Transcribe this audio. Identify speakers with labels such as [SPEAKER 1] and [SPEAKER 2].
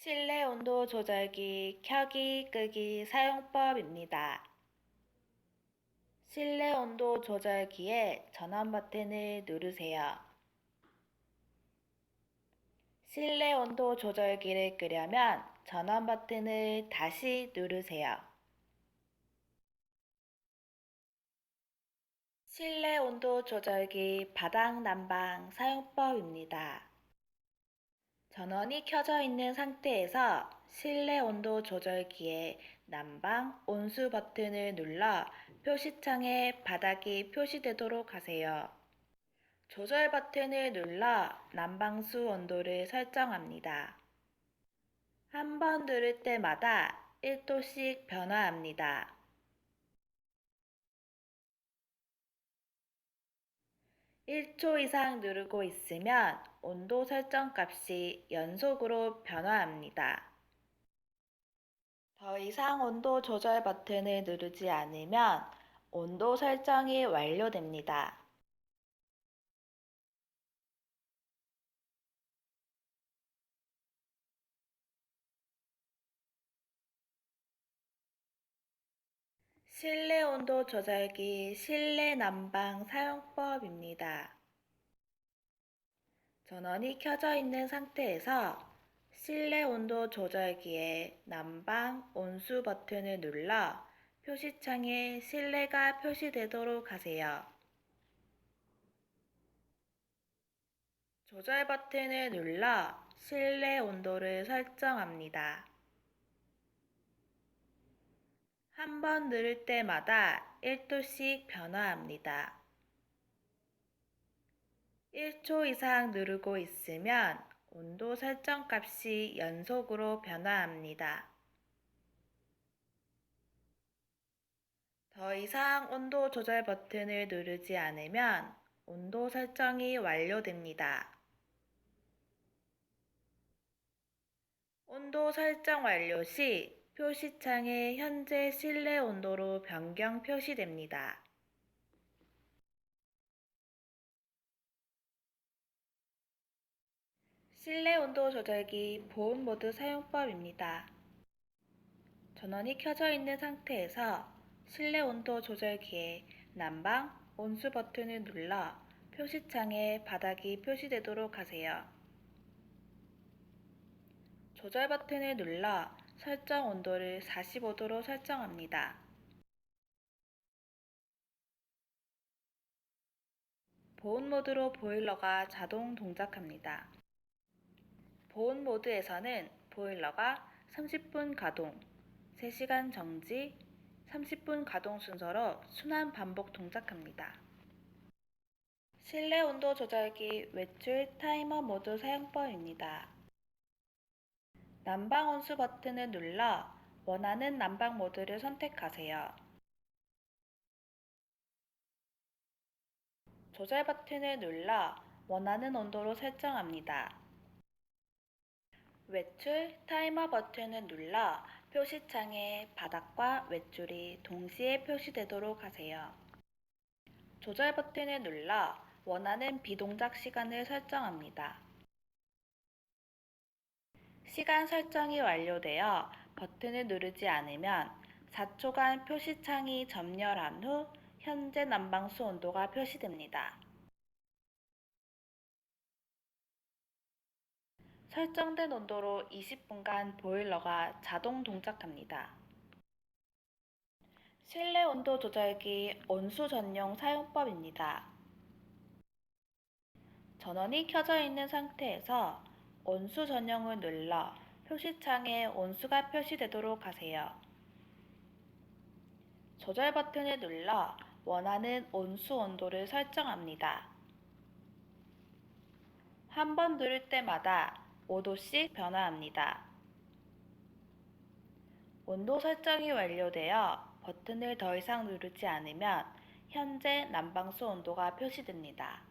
[SPEAKER 1] 실내 온도 조절기 켜기 끄기 사용법입니다. 실내 온도 조절기의 전원 버튼을 누르세요. 실내 온도 조절기를 끄려면 전원 버튼을 다시 누르세요. 실내 온도 조절기 바닥 난방 사용법입니다. 전원이 켜져 있는 상태에서 실내 온도 조절기의 난방 온수 버튼을 눌러 표시창에 바닥이 표시되도록 하세요. 조절 버튼을 눌러 난방수 온도를 설정합니다. 한 번 누를 때마다 1도씩 변화합니다. 1초 이상 누르고 있으면 온도 설정 값이 연속으로 변화합니다. 더 이상 온도 조절 버튼을 누르지 않으면 온도 설정이 완료됩니다. 실내 온도 조절기 실내 난방 사용법입니다. 전원이 켜져 있는 상태에서 실내 온도 조절기의 난방 온수 버튼을 눌러 표시창에 실내가 표시되도록 하세요. 조절 버튼을 눌러 실내 온도를 설정합니다. 한 번 누를 때마다 1도씩 변화합니다. 1초 이상 누르고 있으면 온도 설정 값이 연속으로 변화합니다. 더 이상 온도 조절 버튼을 누르지 않으면 온도 설정이 완료됩니다. 온도 설정 완료 시 표시창에 현재 실내 온도로 변경 표시됩니다. 실내 온도 조절기 보온 모드 사용법입니다. 전원이 켜져 있는 상태에서 실내 온도 조절기의 난방, 온수 버튼을 눌러 표시창에 바닥이 표시되도록 하세요. 조절 버튼을 눌러 설정 온도를 45도로 설정합니다. 보온 모드로 보일러가 자동 동작합니다. 보온 모드에서는 보일러가 30분 가동, 3시간 정지, 30분 가동 순서로 순환 반복 동작합니다. 실내 온도 조절기 외출 타이머 모드 사용법입니다. 난방 온수 버튼을 눌러 원하는 난방 모드를 선택하세요. 조절 버튼을 눌러 원하는 온도로 설정합니다. 외출 타이머 버튼을 눌러 표시창에 바닥과 외출이 동시에 표시되도록 하세요. 조절 버튼을 눌러 원하는 비동작 시간을 설정합니다. 시간 설정이 완료되어 버튼을 누르지 않으면 4초간 표시창이 점열한 후 현재 난방수 온도가 표시됩니다. 설정된 온도로 20분간 보일러가 자동 동작합니다. 실내 온도 조절기 온수 전용 사용법입니다. 전원이 켜져 있는 상태에서 온수 전용을 눌러 표시창에 온수가 표시되도록 하세요. 조절 버튼을 눌러 원하는 온수 온도를 설정합니다. 한 번 누를 때마다 5도씩 변화합니다. 온도 설정이 완료되어 버튼을 더 이상 누르지 않으면 현재 난방수 온도가 표시됩니다.